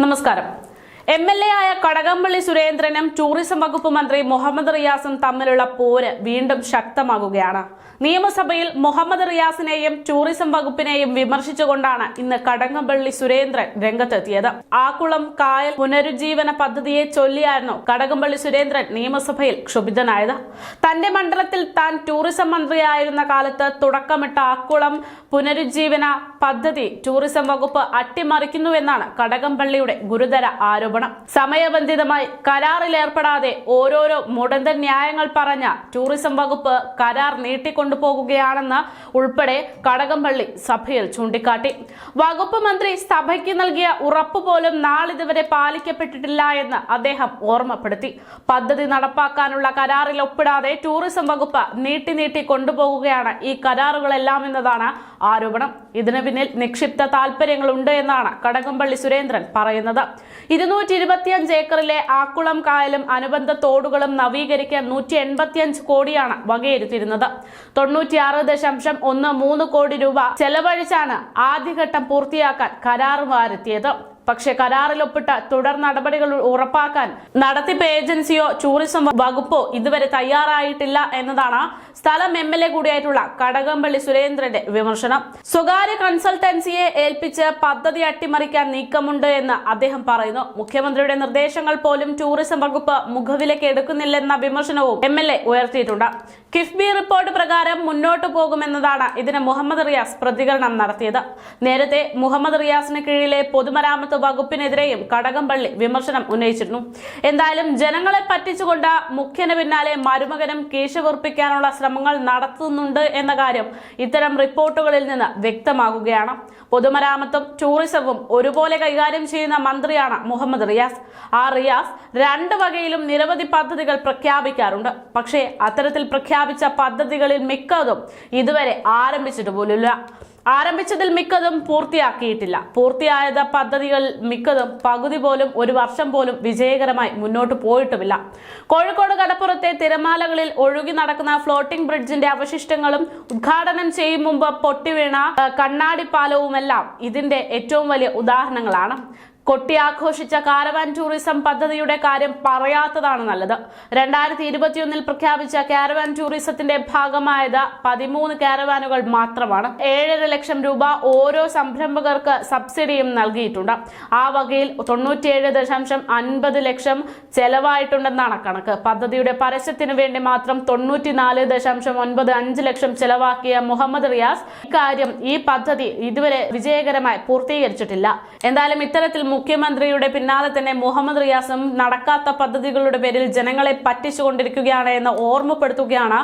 നമസ്കാരം. M L A ആയ കടകംപള്ളി സുരേന്ദ്രനും ടൂറിസം വകുപ്പ് മന്ത്രി മുഹമ്മദ് റിയാസും തമ്മിലുള്ള പോര് വീണ്ടും ശക്തമാകുകയാണ്. നിയമസഭയിൽ മുഹമ്മദ് റിയാസിനെയും ടൂറിസം വകുപ്പിനെയും വിമർശിച്ചുകൊണ്ടാണ് ഇന്ന് കടകംപള്ളി സുരേന്ദ്രൻ രംഗത്തെത്തിയത്. ആക്കുളം കായൽ പുനരുജ്ജീവന പദ്ധതിയെ ചൊല്ലിയായിരുന്നു കടകംപള്ളി സുരേന്ദ്രൻ നിയമസഭയിൽ ക്ഷുഭിതനായത്. തന്റെ മണ്ഡലത്തിൽ താൻ ടൂറിസം മന്ത്രിയായിരുന്ന കാലത്ത് തുടക്കമിട്ട ആക്കുളം പുനരുജ്ജീവന പദ്ധതി ടൂറിസം വകുപ്പ് അട്ടിമറിക്കുന്നുവെന്നാണ് കടകംപള്ളിയുടെ ഗുരുതര ആരോപണം. സമയബന്ധിതമായി കരാറിലേർപ്പെടാതെ ഓരോരോ മുടന്തൻ ന്യായങ്ങൾ പറഞ്ഞ ടൂറിസം വകുപ്പ് കരാർ നീട്ടിക്കൊണ്ടുപോകുകയാണെന്ന് ഉൾപ്പെടെ കടകംപള്ളി സഭയിൽ ചൂണ്ടിക്കാട്ടി. വകുപ്പ് മന്ത്രി സഭയ്ക്ക് നൽകിയ ഉറപ്പ് പോലും നാളിതുവരെ പാലിക്കപ്പെട്ടിട്ടില്ല എന്ന് അദ്ദേഹം ഓർമ്മപ്പെടുത്തി. പദ്ധതി നടപ്പാക്കാനുള്ള കരാറിൽ ഒപ്പിടാതെ ടൂറിസം വകുപ്പ് നീട്ടി നീട്ടി കൊണ്ടുപോകുകയാണ് ഈ കരാറുകളെല്ലാം എന്നതാണ് ആരോപണം. ഇതിനു പിന്നിൽ നിക്ഷിപ്ത താല്പര്യങ്ങളുണ്ട് എന്നാണ് കടകംപള്ളി സുരേന്ദ്രൻ പറയുന്നത്. ഇരുന്നൂറ്റി ഇരുപത്തിയഞ്ച് ഏക്കറിലെ ആക്കുളം കായലും അനുബന്ധ തോടുകളും നവീകരിക്കാൻ നൂറ്റി എൺപത്തിയഞ്ച് കോടിയാണ് വകയിരുത്തിയിരുന്നത്. തൊണ്ണൂറ്റിയാറ് ദശാംശം ഒന്ന് മൂന്ന് കോടി രൂപ ചെലവഴിച്ചാണ് ആദ്യഘട്ടം പൂർത്തിയാക്കാൻ കരാറുകാരെത്തിയത് പക്ഷെ കരാറിൽ ഒപ്പിട്ട തുടർ നടപടികൾ ഉറപ്പാക്കാൻ നടത്തിപ്പ് ഏജൻസിയോ ടൂറിസം വകുപ്പോ ഇതുവരെ തയ്യാറായിട്ടില്ല എന്നതാണ് സ്ഥലം എം എൽ എ കൂടിയായിട്ടുള്ള കടകംപള്ളി സുരേന്ദ്രന്റെ വിമർശനം. സ്വകാര്യ കൺസൾട്ടൻസിയെ ഏൽപ്പിച്ച് പദ്ധതി അട്ടിമറിക്കാൻ നീക്കമുണ്ട് എന്ന് അദ്ദേഹം പറയുന്നു. മുഖ്യമന്ത്രിയുടെ നിർദ്ദേശങ്ങൾ പോലും ടൂറിസം വകുപ്പ് മുഖവിലേക്ക് എടുക്കുന്നില്ലെന്ന വിമർശനവും എം എൽ എ ഉയർത്തിയിട്ടുണ്ട്. കിഫ്ബി റിപ്പോർട്ട് പ്രകാരം മുന്നോട്ടു പോകുമെന്നതാണ് ഇതിന് മുഹമ്മദ് റിയാസ് പ്രതികരണം നടത്തിയത്. നേരത്തെ മുഹമ്മദ് റിയാസിന് കീഴിലെ പൊതുമരാമത്ത് വകുപ്പിനെതിരെയും കടകംപള്ളി വിമർശനം ഉന്നയിച്ചിരുന്നു. എന്തായാലും ജനങ്ങളെ പറ്റിച്ചുകൊണ്ട് മുഖ്യന് പിന്നാലെ മരുമകനും കേശവുറപ്പിക്കാനുള്ള ശ്രമങ്ങൾ നടത്തുന്നുണ്ട് എന്ന കാര്യം ഇത്തരം റിപ്പോർട്ടുകളിൽ നിന്ന് വ്യക്തമാകുകയാണ്. പൊതുമരാമത്തും ടൂറിസവും ഒരുപോലെ കൈകാര്യം ചെയ്യുന്ന മന്ത്രിയാണ് മുഹമ്മദ് റിയാസ്. ആ റിയാസ് രണ്ട് വകയിലും നിരവധി പദ്ധതികൾ പ്രഖ്യാപിക്കാറുണ്ട്. പക്ഷേ അത്തരത്തിൽ പ്രഖ്യാപിച്ച പദ്ധതികളിൽ മിക്കതും ഇതുവരെ ആരംഭിച്ചിട്ട് പോലുമില്ല. ആരംഭിച്ചതിൽ മിക്കതും പൂർത്തിയാക്കിയിട്ടില്ല. പൂർത്തിയായത് പദ്ധതികൾ മിക്കതും പകുതി പോലും ഒരു വർഷം പോലും വിജയകരമായി മുന്നോട്ട് പോയിട്ടുമില്ല. കോഴിക്കോട് കടപ്പുറത്തെ തിരമാലകളിൽ ഒഴുകി നടക്കുന്ന ഫ്ലോട്ടിംഗ് ബ്രിഡ്ജിന്റെ അവശിഷ്ടങ്ങളും ഉദ്ഘാടനം ചെയ്യും മുമ്പ് പൊട്ടിവീണ കണ്ണാടി പാലവുമെല്ലാം ഇതിന്റെ ഏറ്റവും വലിയ ഉദാഹരണങ്ങളാണ്. കൊട്ടി ആഘോഷിച്ച കാരവാൻ ടൂറിസം പദ്ധതിയുടെ കാര്യം പറയാത്തതാണ് നല്ലത്. രണ്ടായിരത്തി ഇരുപത്തിയൊന്നിൽ പ്രഖ്യാപിച്ച കാരവാൻ ടൂറിസത്തിന്റെ ഭാഗമായത് പതിമൂന്ന് കാരവാനുകൾ മാത്രമാണ്. ഏഴര ലക്ഷം രൂപ ഓരോ സംരംഭകർക്ക് സബ്സിഡിയും നൽകിയിട്ടുണ്ട്. ആ വകയിൽ തൊണ്ണൂറ്റിയേഴ് ദശാംശം അൻപത് ലക്ഷം ചെലവായിട്ടുണ്ടെന്നാണ് കണക്ക്. പദ്ധതിയുടെ പരസ്യത്തിന് വേണ്ടി മാത്രം തൊണ്ണൂറ്റിനാല് ദശാംശം ഒൻപത് അഞ്ച് ലക്ഷം ചെലവാക്കിയ മുഹമ്മദ് റിയാസ് ഇക്കാര്യം ഈ പദ്ധതി ഇതുവരെ വിജയകരമായി പൂർത്തീകരിച്ചിട്ടില്ല. എന്തായാലും ഇത്തരത്തിൽ മുഖ്യമന്ത്രിയുടെ പിന്നാലെ തന്നെ മുഹമ്മദ് റിയാസും നടക്കാത്ത പദ്ധതികളുടെ പേരിൽ ജനങ്ങളെ പറ്റിച്ചുകൊണ്ടിരിക്കുകയാണ് എന്ന് ഓർമ്മപ്പെടുത്തുകയാണ്